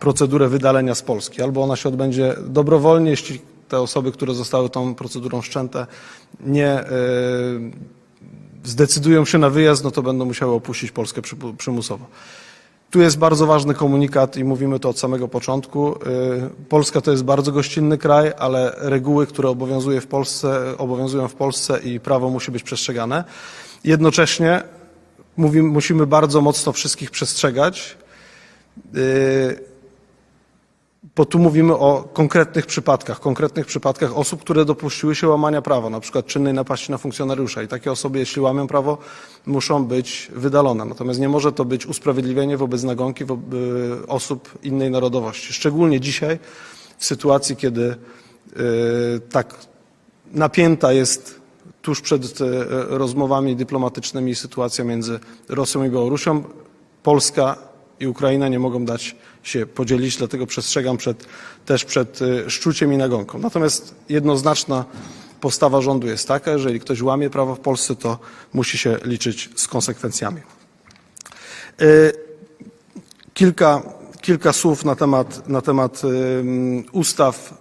procedurę wydalenia z Polski. Albo ona się odbędzie dobrowolnie, jeśli te osoby, które zostały tą procedurą wszczęte, nie e, zdecydują się na wyjazd, no to będą musiały opuścić Polskę przymusowo. Tu jest bardzo ważny komunikat i mówimy to od samego początku. Y, Polska to jest bardzo gościnny kraj, ale reguły, które obowiązuje w Polsce, obowiązują w Polsce i prawo musi być przestrzegane. Jednocześnie mówimy, musimy bardzo mocno wszystkich przestrzegać, y, bo tu mówimy o konkretnych przypadkach, konkretnych przypadkach osób, które dopuściły się łamania prawa, na przykład czynnej napaści na funkcjonariusza. I takie osoby, jeśli łamią prawo, muszą być wydalone. Natomiast nie może to być usprawiedliwienie wobec nagonki wobec osób innej narodowości. Szczególnie dzisiaj, w sytuacji, kiedy y, tak napięta jest tuż przed y, rozmowami dyplomatycznymi sytuacja między Rosją i Białorusią, Polska i Ukraina nie mogą dać się podzielić, dlatego przestrzegam przed, też przed y, szczuciem i nagonką. Natomiast jednoznaczna postawa rządu jest taka, jeżeli ktoś łamie prawo w Polsce, to musi się liczyć z konsekwencjami. Y, Kilka, kilka słów na temat, na temat ym, ustaw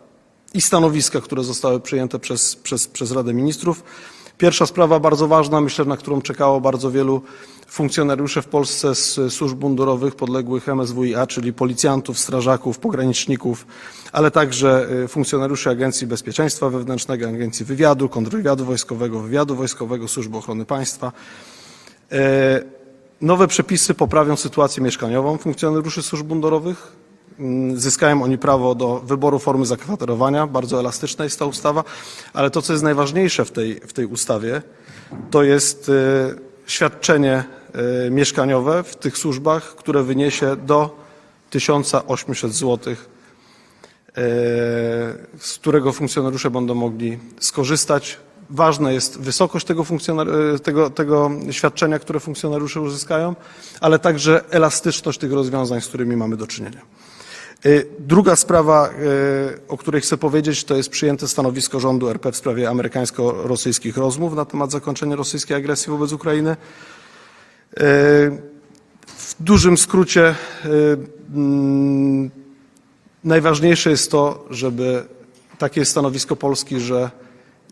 i stanowiska, które zostały przyjęte przez, przez, przez Radę Ministrów. Pierwsza sprawa bardzo ważna, myślę, na którą czekało bardzo wielu funkcjonariuszy w Polsce z służb mundurowych podległych MSWiA, czyli policjantów, strażaków, pograniczników, ale także y, funkcjonariuszy Agencji Bezpieczeństwa Wewnętrznego, Agencji Wywiadu, Kontrwywiadu Wojskowego, Wywiadu Wojskowego, Służby Ochrony Państwa. E, Nowe przepisy poprawią sytuację mieszkaniową funkcjonariuszy służb mundurowych. Mm, Zyskają oni prawo do wyboru formy zakwaterowania. Bardzo elastyczna jest ta ustawa, ale to, co jest najważniejsze w tej, w tej ustawie, to jest e, świadczenie e, mieszkaniowe w tych służbach, które wyniesie do 1800 zł, e, z którego funkcjonariusze będą mogli skorzystać. Ważna jest wysokość tego, tego, tego świadczenia, które funkcjonariusze uzyskają, ale także elastyczność tych rozwiązań, z którymi mamy do czynienia. E, Druga sprawa, e, o której chcę powiedzieć, to jest przyjęte stanowisko rządu RP w sprawie amerykańsko-rosyjskich rozmów na temat zakończenia rosyjskiej agresji wobec Ukrainy. E, W dużym skrócie mm, najważniejsze jest to, żeby takie jest stanowisko Polski, że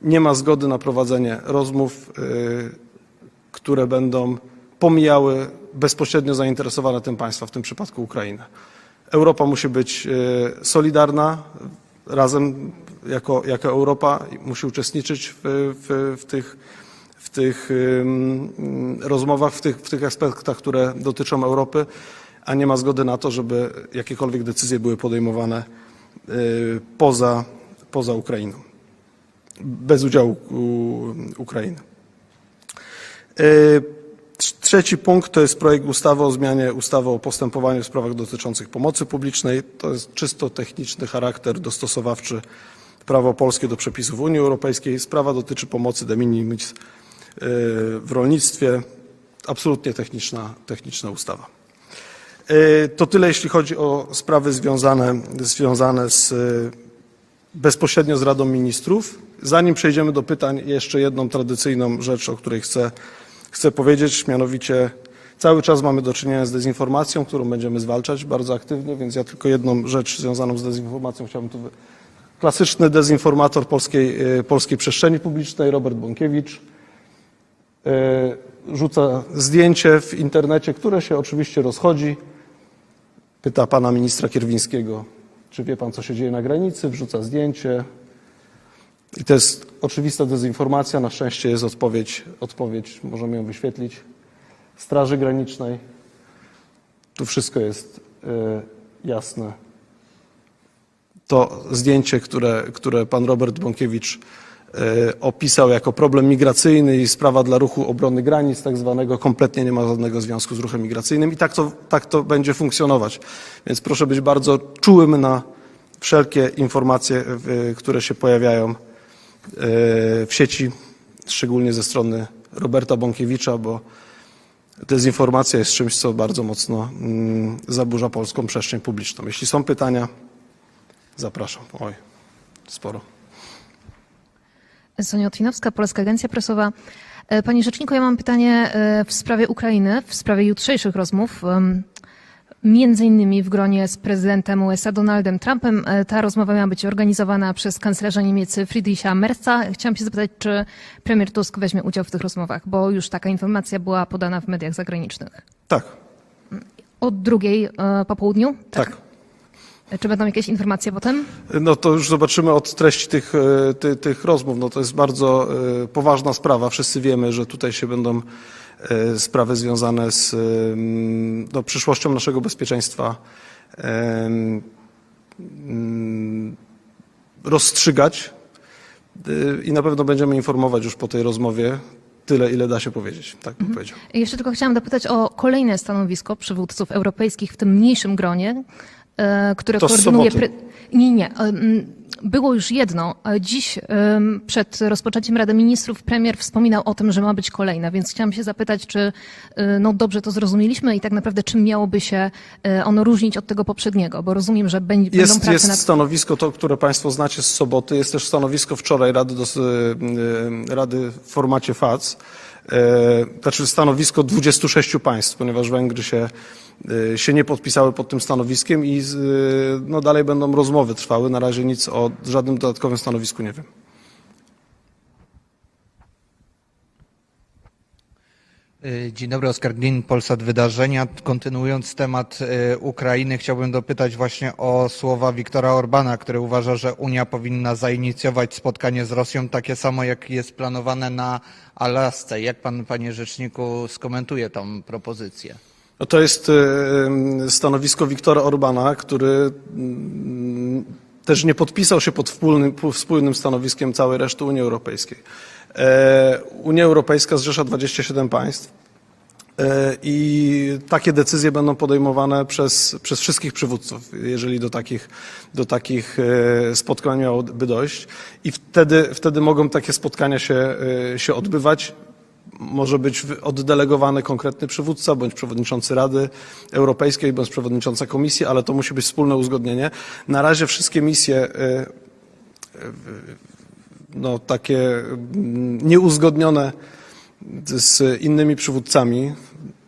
nie ma zgody na prowadzenie rozmów, y, które będą pomijały bezpośrednio zainteresowane tym państwa, w tym przypadku Ukrainę. Europa musi być y, solidarna, razem jako, jako Europa musi uczestniczyć w, w, w tych, w tych rozmowach, w tych, w tych aspektach, które dotyczą Europy, a nie ma zgody na to, żeby jakiekolwiek decyzje były podejmowane y, poza, poza Ukrainą bez udziału Ukrainy. Trz- Trzeci punkt to jest projekt ustawy o zmianie ustawy o postępowaniu w sprawach dotyczących pomocy publicznej. To jest czysto techniczny charakter dostosowawczy prawo polskie do przepisów Unii Europejskiej. Sprawa dotyczy pomocy de minimis e, w rolnictwie. Absolutnie techniczna, techniczna ustawa. E, To tyle, jeśli chodzi o sprawy związane, związane z e, bezpośrednio z Radą Ministrów. Zanim przejdziemy do pytań, jeszcze jedną tradycyjną rzecz, o której chcę, chcę powiedzieć, mianowicie cały czas mamy do czynienia z dezinformacją, którą będziemy zwalczać bardzo aktywnie, więc ja tylko jedną rzecz związaną z dezinformacją chciałbym tu... Klasyczny dezinformator polskiej, y, polskiej przestrzeni publicznej, Robert Bąkiewicz, y, rzuca zdjęcie w internecie, które się oczywiście rozchodzi. Pyta pana ministra Kierwińskiego, czy wie pan, co się dzieje na granicy, wrzuca zdjęcie. I to jest oczywista dezinformacja. Na szczęście jest odpowiedź, odpowiedź możemy ją wyświetlić, Straży Granicznej. Tu wszystko jest e, jasne. To zdjęcie, które, które pan Robert Bąkiewicz e, opisał jako problem migracyjny i sprawa dla ruchu obrony granic, tak zwanego, kompletnie nie ma żadnego związku z ruchem migracyjnym i tak to, tak to będzie funkcjonować. Więc proszę być bardzo czułym na wszelkie informacje, które się pojawiają w sieci, szczególnie ze strony Roberta Bąkiewicza, bo dezinformacja jest czymś, co bardzo mocno mm, zaburza polską przestrzeń publiczną. Jeśli są pytania, zapraszam. Oj, sporo. Sonia Otwinowska, Polska Agencja Prasowa. E, Panie Rzeczniku, ja mam pytanie e, w sprawie Ukrainy, w sprawie jutrzejszych rozmów. Między innymi w gronie z prezydentem USA Donaldem Trumpem. E, Ta rozmowa miała być organizowana przez kanclerza Niemiec Friedricha Merza. Chciałam się zapytać, czy premier Tusk weźmie udział w tych rozmowach, bo już taka informacja była podana w mediach zagranicznych. Tak, Od drugiej e, po południu? tak. E, Czy będą jakieś informacje potem? No to już zobaczymy od treści tych, ty, tych rozmów. No to jest bardzo poważna sprawa. Wszyscy wiemy, że tutaj się będą sprawy związane z e, no, przyszłością naszego bezpieczeństwa e, rozstrzygać E, i na pewno będziemy informować już po tej rozmowie tyle, ile da się powiedzieć. Tak bym powiedział. Jeszcze tylko chciałam dopytać o kolejne stanowisko przywódców europejskich w tym mniejszym gronie, e, które To koordynuje. soboty. Nie, nie. e, Było już jedno. a Dziś przed rozpoczęciem Rady Ministrów premier wspominał o tym, że ma być kolejna, więc chciałam się zapytać, czy e, no, dobrze to zrozumieliśmy i tak naprawdę czym miałoby się e, ono różnić od tego poprzedniego, bo rozumiem, że będzie, będą Jest, prace jest nad... stanowisko to, które Państwo znacie z soboty. Jest też stanowisko wczoraj Rady, do, e, Rady w formacie FAC. E, Znaczy stanowisko 26 państw, ponieważ Węgry się, e, się nie podpisały pod tym stanowiskiem i e, no, dalej będą rozmowy trwały. Na razie nic o żadnym dodatkowym stanowisku nie wiem. Dzień dobry, Oskar Glin, Polsat Wydarzenia. Kontynuując temat y, Ukrainy, chciałbym dopytać właśnie o słowa Viktora Orbana, który uważa, że Unia powinna zainicjować spotkanie z Rosją, takie samo jak jest planowane na Alasce. Jak pan, panie rzeczniku, skomentuje tą propozycję? No to jest e, stanowisko Wiktora Orbana, który mm, też nie podpisał się pod wspólnym, po- wspólnym stanowiskiem całej reszty Unii Europejskiej. E, Unia Europejska zrzesza 27 państw e, i takie decyzje będą podejmowane przez, przez wszystkich przywódców, jeżeli do takich, do takich e, spotkań miałoby dojść. I wtedy, wtedy mogą takie spotkania się, się odbywać może być oddelegowany konkretny przywódca, bądź przewodniczący Rady Europejskiej, bądź przewodnicząca Komisji, ale to musi być wspólne uzgodnienie. Na razie wszystkie misje, no, takie mm, nieuzgodnione z innymi przywódcami,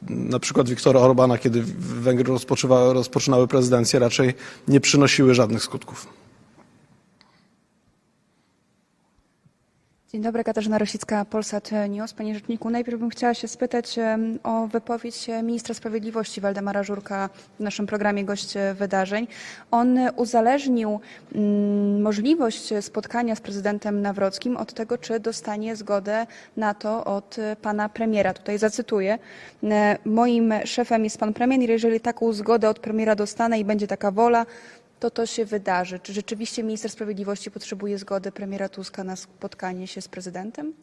na przykład Wiktora Orbana, kiedy Węgry rozpoczynały prezydencję, raczej nie przynosiły żadnych skutków. Dzień dobry, Katarzyna Rosicka, Polsat News. Panie Rzeczniku, najpierw bym chciała się spytać o wypowiedź ministra sprawiedliwości Waldemara Żurka w naszym programie Gość Wydarzeń. On uzależnił mm, możliwość spotkania z prezydentem Nawrockim od tego, czy dostanie zgodę na to od pana premiera. Tutaj zacytuję. E, Moim szefem jest pan premier i jeżeli taką zgodę od premiera dostanę i będzie taka wola, to to się wydarzy. Czy rzeczywiście minister sprawiedliwości potrzebuje zgody premiera Tuska na spotkanie się z prezydentem?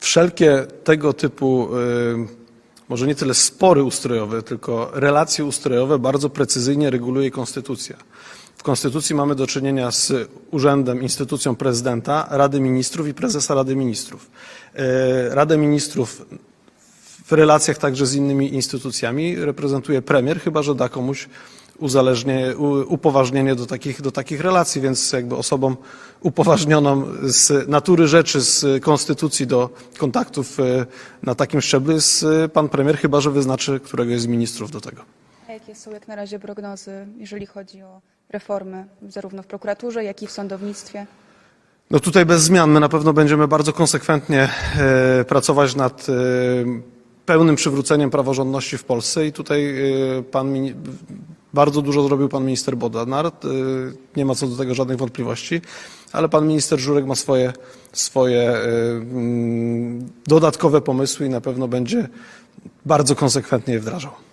wszelkie tego typu, y, może nie tyle spory ustrojowe, tylko relacje ustrojowe bardzo precyzyjnie reguluje Konstytucja. W Konstytucji mamy do czynienia z urzędem, instytucją prezydenta, Rady Ministrów i prezesa Rady Ministrów. Y, Radę Ministrów w relacjach także z innymi instytucjami reprezentuje premier, chyba że da komuś uzależnienie, upoważnienie do takich, do takich relacji, więc jakby osobą upoważnioną z natury rzeczy, z konstytucji do kontaktów e, na takim szczeblu jest e, pan premier, chyba że wyznaczy któregoś z ministrów do tego. A jakie są jak na razie prognozy, jeżeli chodzi o reformy zarówno w prokuraturze, jak i w sądownictwie? No tutaj bez zmian. My na pewno będziemy bardzo konsekwentnie e, pracować nad pełnym przywróceniem praworządności w Polsce i tutaj pan bardzo dużo zrobił pan minister Bodnar. E, nie ma co do tego żadnych wątpliwości, ale pan minister Żurek ma swoje, swoje e, mm, dodatkowe pomysły i na pewno będzie bardzo konsekwentnie je wdrażał.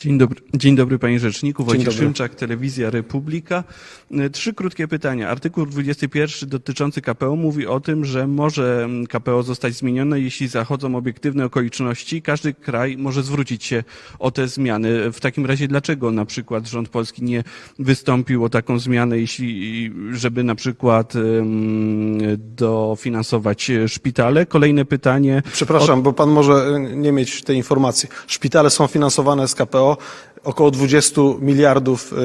Dzień dobry, dzień dobry panie rzeczniku, Wojciech. Szymczak, Telewizja Republika. E, Trzy krótkie pytania. Artykuł 21 dotyczący KPO mówi o tym, że może mm, KPO zostać zmienione, jeśli zachodzą obiektywne okoliczności. Każdy kraj może zwrócić się o te zmiany. W takim razie dlaczego na przykład rząd polski nie wystąpił o taką zmianę, jeśli, żeby na przykład em, dofinansować szpitale? Kolejne pytanie. Przepraszam, bo pan może e, nie mieć tej informacji. Szpitale są finansowane z KPO. Około 20 miliardów e,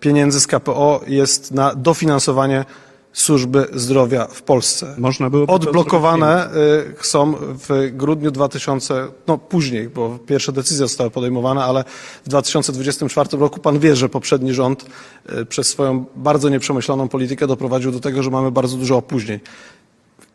pieniędzy z KPO jest na dofinansowanie służby zdrowia w Polsce. Można byłoby to Odblokowane y, są w grudniu 2000, no później, bo pierwsze decyzje zostały podejmowane, ale w 2024 roku pan wie, że poprzedni rząd y, przez swoją bardzo nieprzemyślaną politykę doprowadził do tego, że mamy bardzo dużo opóźnień.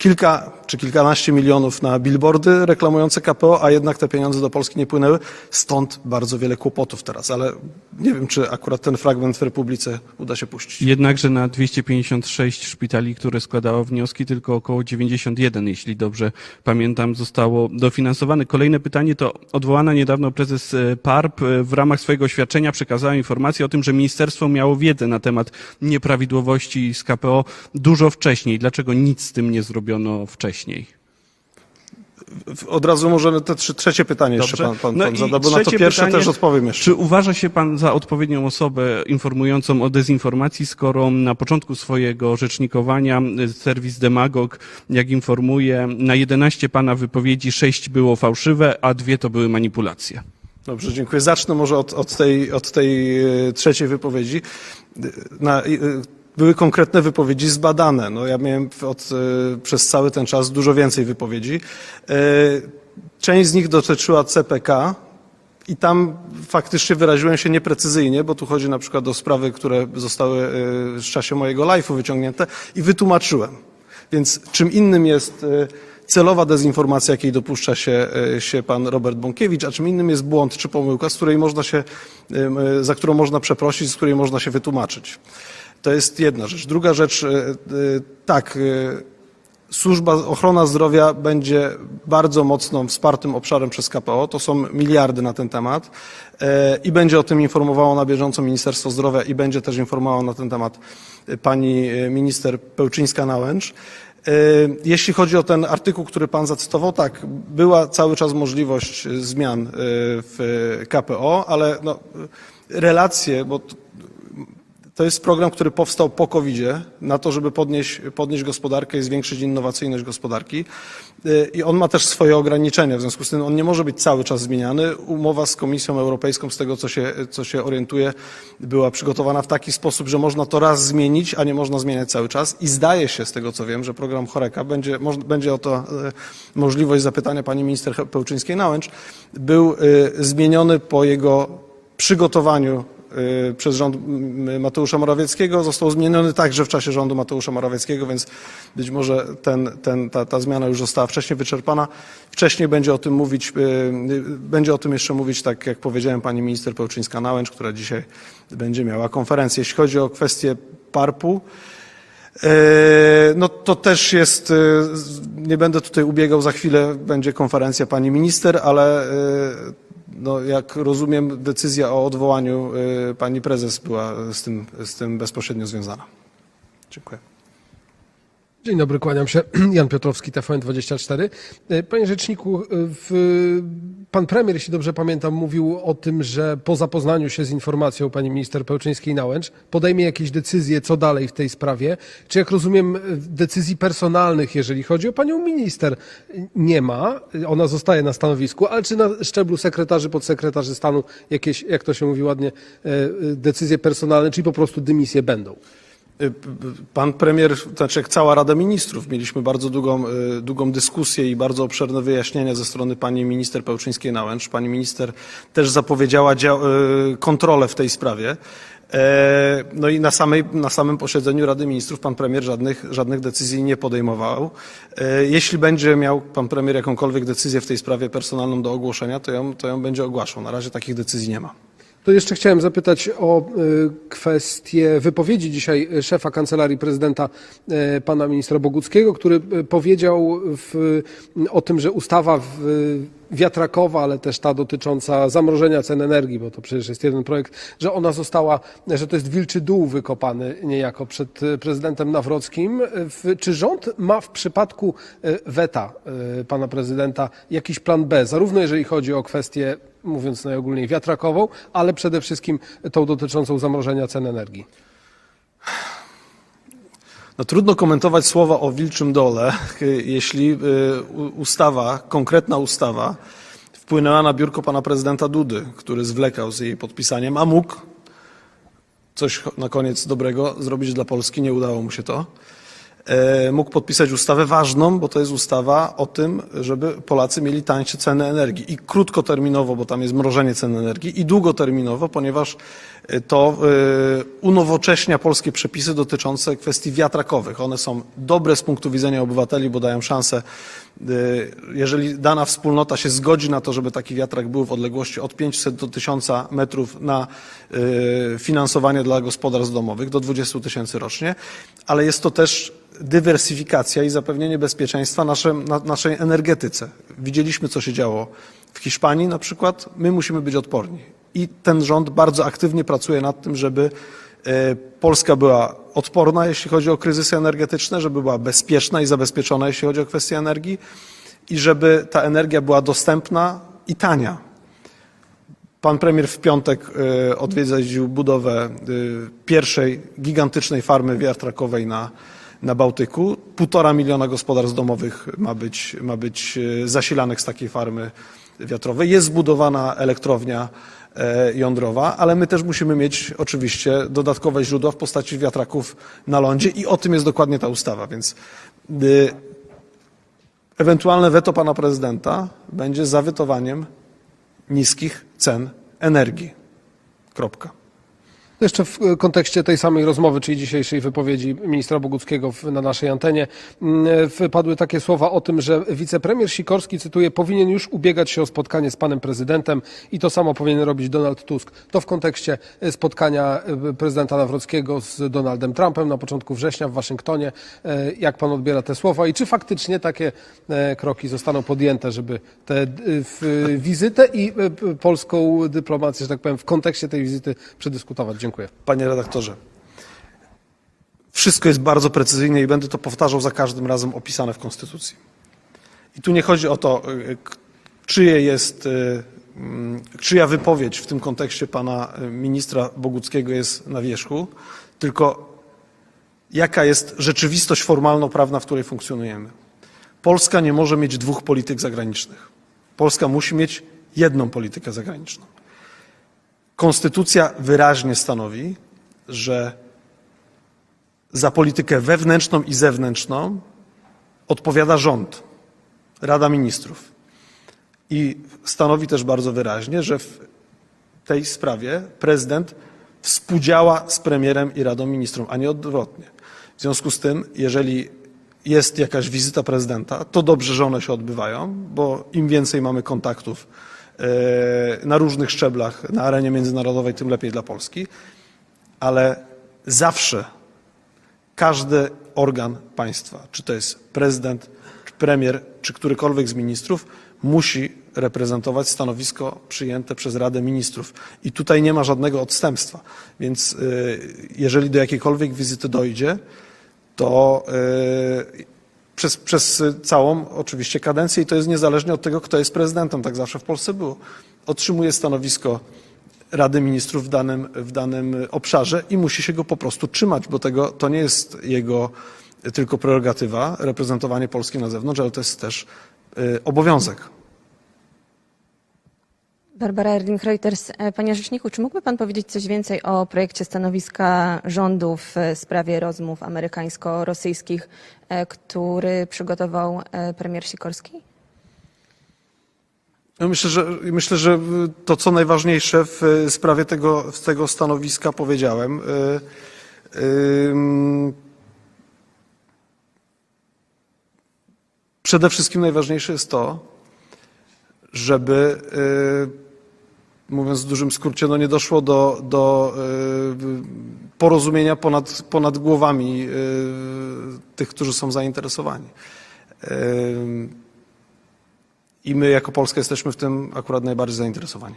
Kilka czy kilkanaście milionów na billboardy reklamujące KPO, a jednak te pieniądze do Polski nie płynęły. Stąd bardzo wiele kłopotów teraz, ale nie wiem, czy akurat ten fragment w Republice uda się puścić. Jednakże na 256 szpitali, które składało wnioski, tylko około 91, jeśli dobrze pamiętam, zostało dofinansowane. Kolejne pytanie to odwołana niedawno prezes e, PARP e, w ramach swojego oświadczenia przekazała informację o tym, że ministerstwo miało wiedzę na temat nieprawidłowości z KPO dużo wcześniej. Dlaczego nic z tym nie zrobiono wcześniej? Od razu możemy te trzy, trzecie pytanie jeszcze Dobrze. pan, pan, No pan zada, bo na to pierwsze pytanie, też odpowiem jeszcze. Czy uważa się pan za odpowiednią osobę informującą o dezinformacji, skoro na początku swojego rzecznikowania y, serwis Demagog, jak informuje, na 11 pana wypowiedzi 6 było fałszywe, a dwie to były manipulacje? Dobrze, dziękuję. Zacznę może od, od, tej, od tej e, trzeciej wypowiedzi. Na, e, były konkretne wypowiedzi zbadane. No, ja miałem od, e, przez cały ten czas dużo więcej wypowiedzi. E, Część z nich dotyczyła CPK, i tam faktycznie wyraziłem się nieprecyzyjnie, bo tu chodzi na przykład o sprawy, które zostały e, w czasie mojego live'u wyciągnięte i wytłumaczyłem. Więc czym innym jest celowa dezinformacja, jakiej dopuszcza się, się pan Robert Bąkiewicz, a czym innym jest błąd czy pomyłka, z której można się, za którą można przeprosić, z której można się wytłumaczyć. To jest jedna rzecz. Druga rzecz, e, e, tak, e, Służba ochrona zdrowia będzie bardzo mocno wspartym obszarem przez KPO. To są miliardy na ten temat i będzie o tym informowało na bieżąco Ministerstwo Zdrowia i będzie też informowało na ten temat pani minister Pełczyńska-Nałęcz. Jeśli chodzi o ten artykuł, który pan zacytował, tak, była cały czas możliwość zmian w KPO, ale no, relacje, bo to jest program, który powstał po COVID-zie, na to, żeby podnieść, podnieść gospodarkę i zwiększyć innowacyjność gospodarki. Y, I on ma też swoje ograniczenia, w związku z tym on nie może być cały czas zmieniany. Umowa z Komisją Europejską, z tego co się, co się orientuję, była przygotowana w taki sposób, że można to raz zmienić, a nie można zmieniać cały czas. I zdaje się, z tego co wiem, że program Choreka, będzie, będzie o to y, możliwość zapytania pani minister Pełczyńskiej-Nałęcz, był y, zmieniony po jego przygotowaniu przez rząd m, Mateusza Morawieckiego. Został zmieniony także w czasie rządu Mateusza Morawieckiego, więc być może ten, ten, ta, ta zmiana już została wcześniej wyczerpana. Wcześniej będzie o tym mówić, y, y, będzie o tym jeszcze mówić, tak jak powiedziałem, pani minister Pełczyńska-Nałęcz, która dzisiaj będzie miała konferencję. Jeśli chodzi o kwestię PARP-u, No to też jest, nie będę tutaj ubiegał, za chwilę będzie konferencja pani minister, ale no jak rozumiem decyzja o odwołaniu e, pani prezes była z tym, z tym bezpośrednio związana. Dziękuję. Dzień dobry, kłaniam się. Jan Piotrowski, TVN24. E, Panie Rzeczniku, e, w, pan premier, jeśli dobrze pamiętam, mówił o tym, że po zapoznaniu się z informacją pani minister Pełczyńskiej-Nałęcz podejmie jakieś decyzje, co dalej w tej sprawie. Czy jak rozumiem, e, decyzji personalnych, jeżeli chodzi o panią minister, nie ma. Ona zostaje na stanowisku, ale czy na szczeblu sekretarzy, podsekretarzy stanu jakieś, jak to się mówi ładnie, decyzje personalne, czyli po prostu dymisje będą? Y, Pan premier, znaczy jak cała Rada Ministrów, mieliśmy bardzo długą, y, długą dyskusję i bardzo obszerne wyjaśnienia ze strony pani minister Pełczyńskiej-Nałęcz. Pani minister też zapowiedziała dzia- y, kontrolę w tej sprawie. E, No i na, samej, na samym posiedzeniu Rady Ministrów pan premier żadnych, żadnych decyzji nie podejmował. E, Jeśli będzie miał pan premier jakąkolwiek decyzję w tej sprawie personalną do ogłoszenia, to ją, to ją będzie ogłaszał. Na razie takich decyzji nie ma. To jeszcze chciałem zapytać o y, kwestię wypowiedzi dzisiaj szefa Kancelarii Prezydenta y, pana ministra Boguckiego, który y, powiedział w, o tym, że ustawa wiatrakowa, ale też ta dotycząca zamrożenia cen energii, bo to przecież jest jeden projekt, że ona została, że to jest wilczy dół wykopany niejako przed prezydentem Nawrockim. Czy rząd ma w przypadku weta pana prezydenta jakiś plan B, zarówno jeżeli chodzi o kwestię mówiąc najogólniej wiatrakową, ale przede wszystkim tą dotyczącą zamrożenia cen energii. No, trudno komentować słowa o wilczym dole, jeśli y, ustawa, konkretna ustawa wpłynęła na biurko pana prezydenta Dudy, który zwlekał z jej podpisaniem, a mógł coś na koniec dobrego zrobić dla Polski, nie udało mu się to. E, mógł podpisać ustawę ważną, bo to jest ustawa o tym, żeby Polacy mieli tańsze ceny energii. I krótkoterminowo, bo tam jest mrożenie cen energii, i długoterminowo, ponieważ e, to e, unowocześnia polskie przepisy dotyczące kwestii wiatrakowych. One są dobre z punktu widzenia obywateli, bo dają szansę, jeżeli dana wspólnota się zgodzi na to, żeby taki wiatrak był w odległości od 500 do 1000 metrów na finansowanie dla gospodarstw domowych do 20 tysięcy rocznie, ale jest to też dywersyfikacja i zapewnienie bezpieczeństwa nasze, na, naszej energetyce. Widzieliśmy, co się działo w Hiszpanii na przykład. My musimy być odporni. I ten rząd bardzo aktywnie pracuje nad tym, żeby e, Polska była odporna, jeśli chodzi o kryzysy energetyczne, żeby była bezpieczna i zabezpieczona, jeśli chodzi o kwestie energii i żeby ta energia była dostępna i tania. Pan premier w piątek e, odwiedził budowę e, pierwszej gigantycznej farmy wiatrakowej na, na Bałtyku. Półtora miliona gospodarstw domowych ma być, ma być e, zasilanych z takiej farmy wiatrowej. Jest zbudowana elektrownia e, jądrowa, ale my też musimy mieć oczywiście dodatkowe źródła w postaci wiatraków na lądzie i o tym jest dokładnie ta ustawa, więc y, ewentualne weto pana prezydenta będzie zawetowaniem niskich cen energii. Kropka. Jeszcze w e, kontekście tej samej rozmowy, czyli dzisiejszej wypowiedzi ministra Boguckiego na naszej antenie, mm, wypadły takie słowa o tym, że wicepremier Sikorski, cytuję, powinien już ubiegać się o spotkanie z panem prezydentem i to samo powinien robić Donald Tusk. To w kontekście e, spotkania e, prezydenta Nawrockiego z Donaldem Trumpem na początku września w Waszyngtonie. E, Jak pan odbiera te słowa i czy faktycznie takie e, kroki zostaną podjęte, żeby tę wizytę i e, polską dyplomację, że tak powiem, w kontekście tej wizyty przedyskutować? Dziękuję. Panie redaktorze, wszystko jest bardzo precyzyjnie i będę to powtarzał za każdym razem opisane w Konstytucji. I tu nie chodzi o to, y, czyje jest, y, mm, czyja wypowiedź w tym kontekście pana y, ministra Boguckiego jest na wierzchu, tylko jaka jest rzeczywistość formalno-prawna, w której funkcjonujemy. Polska nie może mieć dwóch polityk zagranicznych. Polska musi mieć jedną politykę zagraniczną. Konstytucja wyraźnie stanowi, że za politykę wewnętrzną i zewnętrzną odpowiada rząd, Rada Ministrów. I stanowi też bardzo wyraźnie, że w tej sprawie prezydent współdziała z premierem i Radą Ministrów, a nie odwrotnie. W związku z tym, jeżeli jest jakaś wizyta prezydenta, to dobrze, że one się odbywają, bo im więcej mamy kontaktów na różnych szczeblach na arenie międzynarodowej, tym lepiej dla Polski, ale zawsze każdy organ państwa, czy to jest prezydent, czy premier, czy którykolwiek z ministrów, musi reprezentować stanowisko przyjęte przez Radę Ministrów. I tutaj nie ma żadnego odstępstwa. Więc y, jeżeli do jakiejkolwiek wizyty dojdzie, to y, przez, przez całą oczywiście kadencję i to jest niezależnie od tego, kto jest prezydentem. Tak zawsze w Polsce było. Otrzymuje stanowisko Rady Ministrów w danym, w danym obszarze i musi się go po prostu trzymać, bo tego, to nie jest jego tylko prerogatywa, reprezentowanie Polski na zewnątrz, ale to jest też y, obowiązek. Barbara Erding-Reuters. E, Panie Rzeczniku, czy mógłby Pan powiedzieć coś więcej o projekcie stanowiska rządu w e, sprawie rozmów amerykańsko-rosyjskich, e, który przygotował premier Sikorski? Ja Myślę, że, myślę, że to, co najważniejsze w sprawie tego, tego stanowiska powiedziałem. Przede wszystkim najważniejsze jest to, żeby, mówiąc w dużym skrócie, no nie doszło do, do y, porozumienia ponad, ponad głowami y, tych, którzy są zainteresowani. Ym, I my jako Polska jesteśmy w tym akurat najbardziej zainteresowani.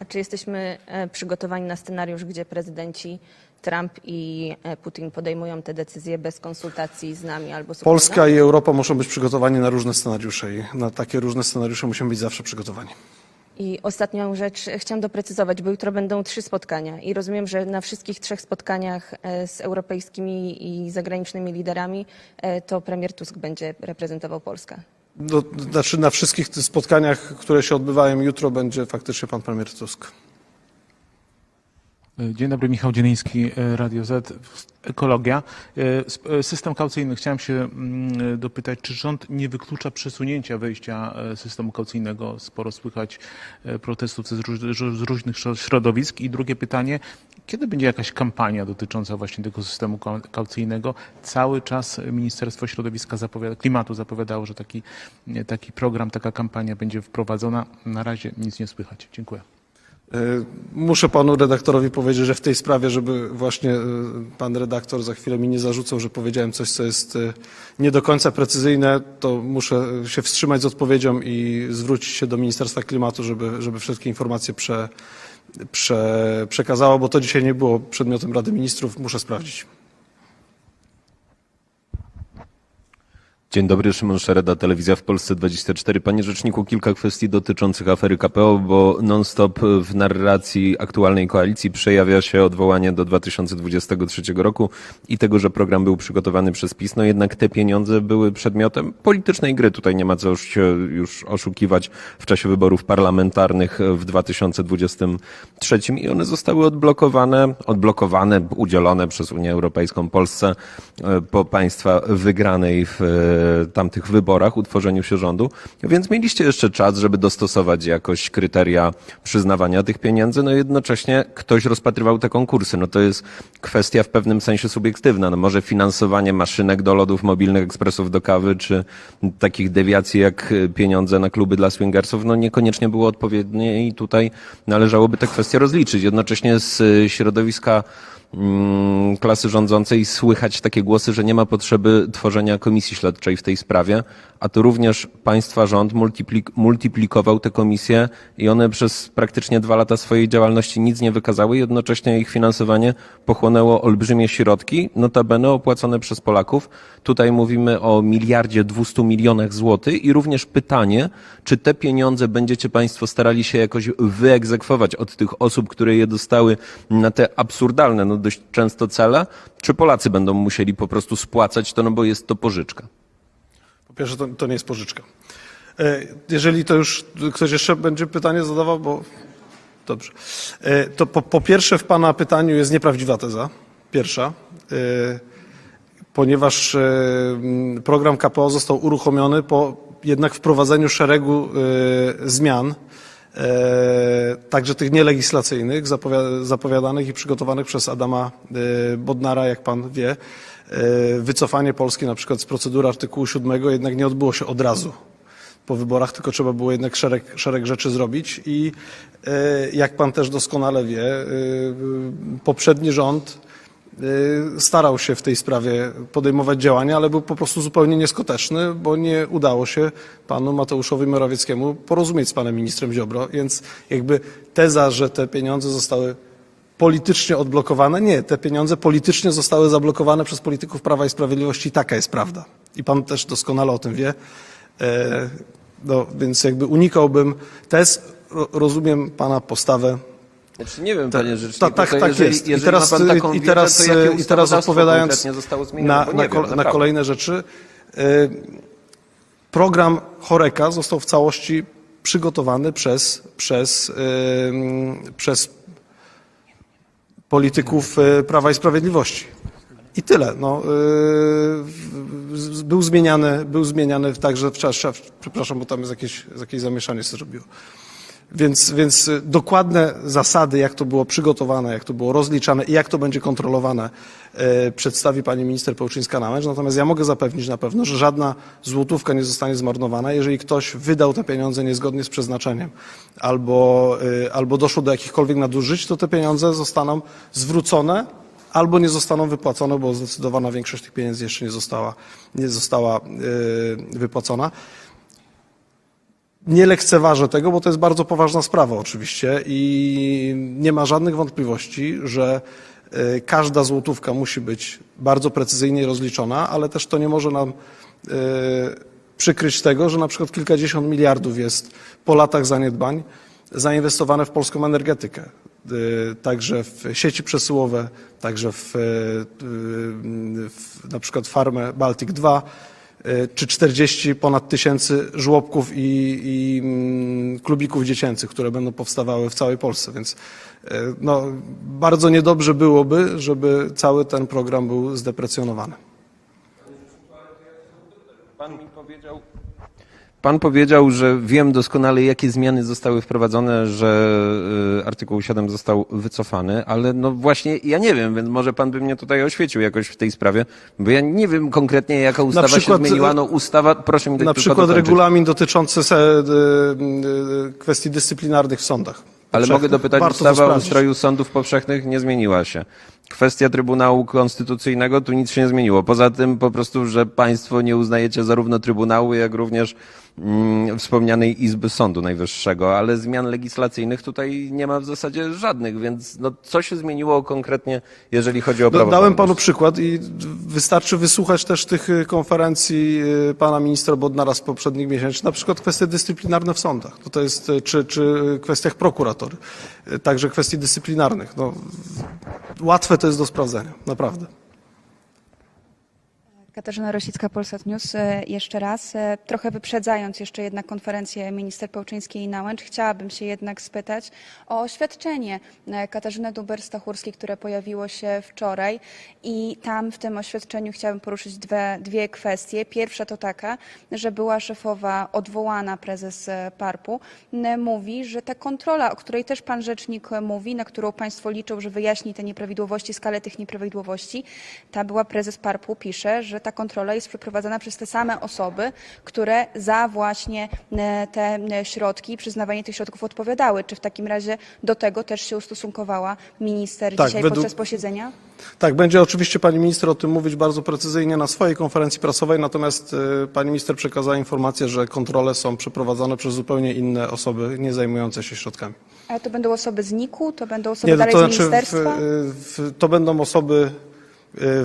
A czy jesteśmy e, przygotowani na scenariusz, gdzie prezydenci Trump i e, Putin podejmują te decyzje bez konsultacji z nami albo z Ukrainą? Polska i Europa muszą być przygotowani na różne scenariusze i na takie różne scenariusze musimy być zawsze przygotowani. I ostatnią rzecz chciałam doprecyzować, bo jutro będą trzy spotkania i rozumiem, że na wszystkich trzech spotkaniach e, z europejskimi i zagranicznymi liderami e, to premier Tusk będzie reprezentował Polskę. Do, znaczy na wszystkich spotkaniach, które się odbywają jutro będzie faktycznie pan premier Tusk. Dzień dobry, Michał Dzieliński, e, Radio Z, Ekologia. E, e, System kaucyjny. Chciałem się mm, dopytać, czy rząd nie wyklucza przesunięcia wejścia e, systemu kaucyjnego? Sporo słychać e, protestów z, róż, z różnych śro- środowisk. I drugie pytanie, kiedy będzie jakaś kampania dotycząca właśnie tego systemu kau- kaucyjnego? Cały czas Ministerstwo Środowiska zapowiada, Klimatu zapowiadało, że taki, taki program, taka kampania będzie wprowadzona. Na razie nic nie słychać. Dziękuję. Y, Muszę panu redaktorowi powiedzieć, że w tej sprawie, żeby właśnie y, pan redaktor za chwilę mi nie zarzucał, że powiedziałem coś, co jest y, nie do końca precyzyjne, to muszę się wstrzymać z odpowiedzią i zwrócić się do Ministerstwa Klimatu, żeby, żeby wszystkie informacje prze, prze, przekazało, bo to dzisiaj nie było przedmiotem Rady Ministrów. Muszę sprawdzić. Dzień dobry, Szymon Szereda, Telewizja w Polsce 24. Panie Rzeczniku, kilka kwestii dotyczących afery KPO, bo non-stop w narracji aktualnej koalicji przejawia się odwołanie do 2023 roku i tego, że program był przygotowany przez PiS. No jednak te pieniądze były przedmiotem politycznej gry. Tutaj nie ma co już się już oszukiwać w czasie wyborów parlamentarnych w 2023 i one zostały odblokowane, odblokowane, udzielone przez Unię Europejską Polsce e, po państwa wygranej w e, tamtych wyborach, utworzeniu się rządu, więc mieliście jeszcze czas, żeby dostosować jakoś kryteria przyznawania tych pieniędzy, no jednocześnie ktoś rozpatrywał te konkursy. No to jest kwestia w pewnym sensie subiektywna. No może finansowanie maszynek do lodów mobilnych, ekspresów do kawy, czy takich dewiacji jak pieniądze na kluby dla swingersów, no niekoniecznie było odpowiednie i tutaj należałoby te kwestie rozliczyć. Jednocześnie z środowiska klasy rządzącej słychać takie głosy, że nie ma potrzeby tworzenia komisji śledczej w tej sprawie, a to również państwa rząd multiplik- multiplikował te komisje i one przez praktycznie dwa lata swojej działalności nic nie wykazały, jednocześnie ich finansowanie pochłonęło olbrzymie środki, notabene opłacone przez Polaków. Tutaj mówimy o miliardzie 200 milionach złotych i również pytanie, czy te pieniądze będziecie państwo starali się jakoś wyegzekwować od tych osób, które je dostały na te absurdalne, no dość często cele, czy Polacy będą musieli po prostu spłacać to, no bo jest to pożyczka. Po pierwsze, to, to nie jest pożyczka. E, Jeżeli to już ktoś jeszcze będzie pytanie zadawał, bo dobrze. E, To po, po pierwsze w Pana pytaniu jest nieprawdziwa teza. Pierwsza. E, Ponieważ program KPO został uruchomiony po jednak wprowadzeniu szeregu zmian, także tych nielegislacyjnych, zapowi- zapowiadanych i przygotowanych przez Adama e, Bodnara, jak Pan wie. E, Wycofanie Polski na przykład z procedury artykułu 7 jednak nie odbyło się od razu po wyborach, tylko trzeba było jednak szereg, szereg rzeczy zrobić i e, jak pan też doskonale wie, e, poprzedni rząd e, starał się w tej sprawie podejmować działania, ale był po prostu zupełnie nieskuteczny, bo nie udało się panu Mateuszowi Morawieckiemu porozumieć z panem ministrem Ziobro, więc jakby teza, że te pieniądze zostały politycznie odblokowane. Nie, te pieniądze politycznie zostały zablokowane przez polityków Prawa i Sprawiedliwości. Taka jest prawda. I pan też doskonale o tym wie. E, no, więc jakby unikałbym tez. Ro- Rozumiem pana postawę. Znaczy nie wiem, Tak, panie rzeczniku, tak, to tak jeżeli, jest. I teraz, pan taką i wiedzę, teraz, to jakie i teraz odpowiadając na, na, wiem, na kolejne rzeczy. y, Program Choreka został w całości przygotowany przez, przez, y, przez polityków y, Prawa i Sprawiedliwości. I tyle. No, y, był zmieniany, był zmieniany także w czasie, przepraszam, bo tam jest jakieś, jakieś zamieszanie się zrobiło. Więc, więc y, dokładne zasady, jak to było przygotowane, jak to było rozliczane i jak to będzie kontrolowane, y, przedstawi pani minister Pełczyńska-Namęcz. Natomiast ja mogę zapewnić na pewno, że żadna złotówka nie zostanie zmarnowana, jeżeli ktoś wydał te pieniądze niezgodnie z przeznaczeniem albo, y, albo doszło do jakichkolwiek nadużyć, to te pieniądze zostaną zwrócone albo nie zostaną wypłacone, bo zdecydowana większość tych pieniędzy jeszcze nie została, nie została y, wypłacona. Nie lekceważę tego, bo to jest bardzo poważna sprawa oczywiście i nie ma żadnych wątpliwości, że y, każda złotówka musi być bardzo precyzyjnie rozliczona, ale też to nie może nam y, przykryć tego, że na przykład kilkadziesiąt miliardów jest po latach zaniedbań zainwestowane w polską energetykę. Y, Także w sieci przesyłowe, także w, w na przykład farmę Baltic 2, y, czy 40 ponad tysięcy żłobków i, i mm, klubików dziecięcych, które będą powstawały w całej Polsce, więc y, no, bardzo niedobrze byłoby, żeby cały ten program był zdeprecjonowany. Pan mi powiedział. Pan powiedział, że wiem doskonale, jakie zmiany zostały wprowadzone, że y, artykuł 7 został wycofany, ale no właśnie ja nie wiem, więc może pan by mnie tutaj oświecił jakoś w tej sprawie, bo ja nie wiem konkretnie, jaka ustawa przykład, się zmieniła. No ustawa, proszę mi Na przykład dokończyć. regulamin dotyczący y, y, kwestii dyscyplinarnych w sądach. Ale mogę dopytać, Warto to ustawa o ustroju sądów powszechnych nie zmieniła się. Kwestia Trybunału Konstytucyjnego, tu nic się nie zmieniło. Poza tym po prostu, że państwo nie uznajecie zarówno Trybunału, jak również wspomnianej Izby Sądu Najwyższego, ale zmian legislacyjnych tutaj nie ma w zasadzie żadnych, więc no, co się zmieniło konkretnie, jeżeli chodzi o No, prawo? Dałem panu przykład i wystarczy wysłuchać też tych y, konferencji y, pana ministra Bodnara z poprzednich miesięcy, na przykład kwestie dyscyplinarne w sądach, to, to jest, y, czy, czy kwestiach prokuratory, także kwestii dyscyplinarnych. No, łatwe to jest do sprawdzenia, naprawdę. Katarzyna Rosicka, Polsat News. E, Jeszcze raz, e, trochę wyprzedzając jeszcze jednak konferencję minister Pełczyńskiej i Nałęcz, chciałabym się jednak spytać o oświadczenie e, Katarzyny Duber-Stachurskiej, które pojawiło się wczoraj i tam w tym oświadczeniu chciałabym poruszyć dwie, dwie kwestie. Pierwsza to taka, że była szefowa, odwołana prezes PARP-u, mówi, że ta kontrola, o której też pan rzecznik mówi, na którą państwo liczą, że wyjaśni te nieprawidłowości, skalę tych nieprawidłowości, ta była prezes PARP-u, pisze, że ta kontrola jest przeprowadzana przez te same osoby, które za właśnie e, te e, środki, przyznawanie tych środków odpowiadały. Czy w takim razie do tego też się ustosunkowała minister Tak, dzisiaj według- podczas posiedzenia? Tak, będzie oczywiście pani minister o tym mówić bardzo precyzyjnie na swojej konferencji prasowej, natomiast y, pani minister przekazała informację, że kontrole są przeprowadzane przez zupełnie inne osoby nie zajmujące się środkami. Ale to będą osoby z NIK-u, to będą osoby Nie, dalej to z znaczy w, ministerstwa? w, to będą osoby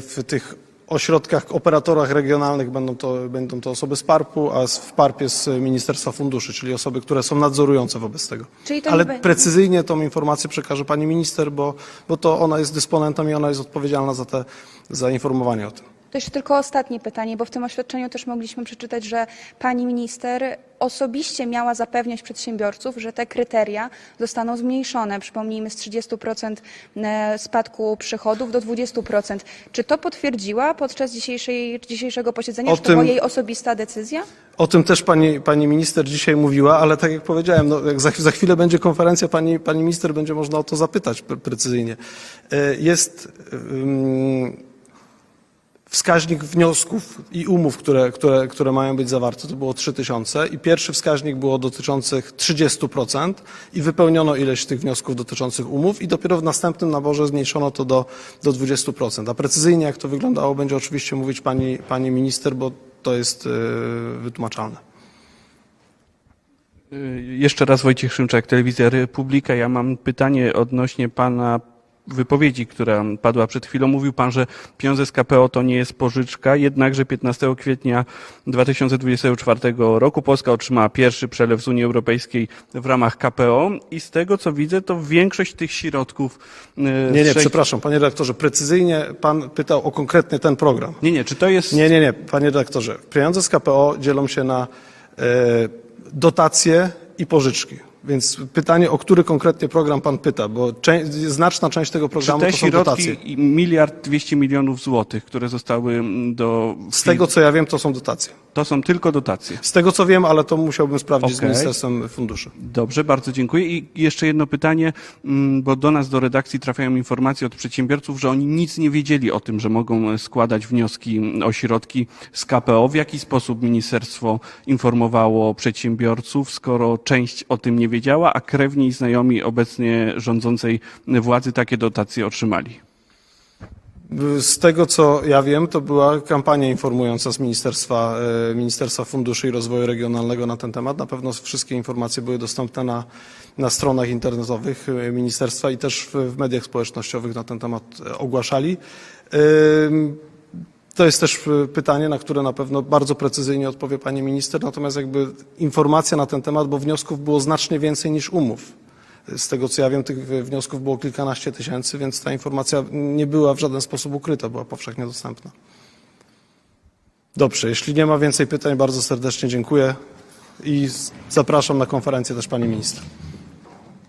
w tych ośrodkach, operatorach regionalnych będą to, będą to osoby z PARP-u, a z- w PARP-ie z Ministerstwa Funduszy, czyli osoby, które są nadzorujące wobec tego. Czyli to nie Ale będzie- precyzyjnie tą informację przekaże pani minister, bo, bo to ona jest dysponentem i ona jest odpowiedzialna za, te, za informowanie o tym. To jeszcze tylko ostatnie pytanie, bo w tym oświadczeniu też mogliśmy przeczytać, że pani minister osobiście miała zapewniać przedsiębiorców, że te kryteria zostaną zmniejszone. Przypomnijmy, z 30% e, spadku przychodów do 20%. Czy to potwierdziła podczas dzisiejszego posiedzenia? O Czy to tym- była jej osobista decyzja? O tym też pani, pani minister dzisiaj mówiła, ale tak jak powiedziałem, no, jak za, za chwilę będzie konferencja, pani, pani minister będzie można o to zapytać pre, precyzyjnie. E, Jest wskaźnik wniosków i umów, które, które, które mają być zawarte, to było 3000 i pierwszy wskaźnik było dotyczących 30% i wypełniono ileś tych wniosków dotyczących umów i dopiero w następnym naborze zmniejszono to do, do 20%. A precyzyjnie jak to wyglądało będzie oczywiście mówić pani, pani minister, bo to jest yy, wytłumaczalne. Y, Jeszcze raz Wojciech Szymczak, Telewizja Republika. Ja mam pytanie odnośnie Pana wypowiedzi, która padła przed chwilą. Mówił Pan, że pieniądze z KPO to nie jest pożyczka, jednakże 15 kwietnia 2024 roku Polska otrzymała pierwszy przelew z Unii Europejskiej w ramach KPO i z tego co widzę, to większość tych środków... y, Nie, nie, przepraszam, panie redaktorze, precyzyjnie pan pytał o konkretnie ten program. Nie, nie, czy to jest... Nie, nie, nie, panie redaktorze. Pieniądze z KPO dzielą się na e, dotacje i pożyczki. Więc pytanie, o który konkretnie program pan pyta, bo czę- znaczna część tego Czy programu te to są dotacje. środki, i miliard dwieście milionów złotych, które zostały do... Z tego, co ja wiem, to są dotacje. To są tylko dotacje. Z tego, co wiem, ale to musiałbym sprawdzić z Okej. Ministerstwem Funduszy. Dobrze, bardzo dziękuję. I jeszcze jedno pytanie, mm, bo do nas, do redakcji trafiają informacje od przedsiębiorców, że oni nic nie wiedzieli o tym, że mogą składać wnioski o środki z KPO. W jaki sposób ministerstwo informowało przedsiębiorców, skoro część o tym nie wiedziała, a krewni i znajomi obecnie rządzącej władzy takie dotacje otrzymali? Z tego, co ja wiem, to była kampania informująca z Ministerstwa, e, Ministerstwa Funduszy i Rozwoju Regionalnego na ten temat. Na pewno wszystkie informacje były dostępne na, na stronach internetowych ministerstwa i też w, mediach społecznościowych na ten temat ogłaszali. To jest też e, pytanie, na które na pewno bardzo precyzyjnie odpowie pani minister, natomiast jakby informacja na ten temat, bo wniosków było znacznie więcej niż umów. Z tego co ja wiem, tych wniosków było kilkanaście tysięcy, więc ta informacja nie była w żaden sposób ukryta, była powszechnie dostępna. Dobrze, jeśli nie ma więcej pytań, bardzo serdecznie dziękuję i zapraszam na konferencję też pani minister.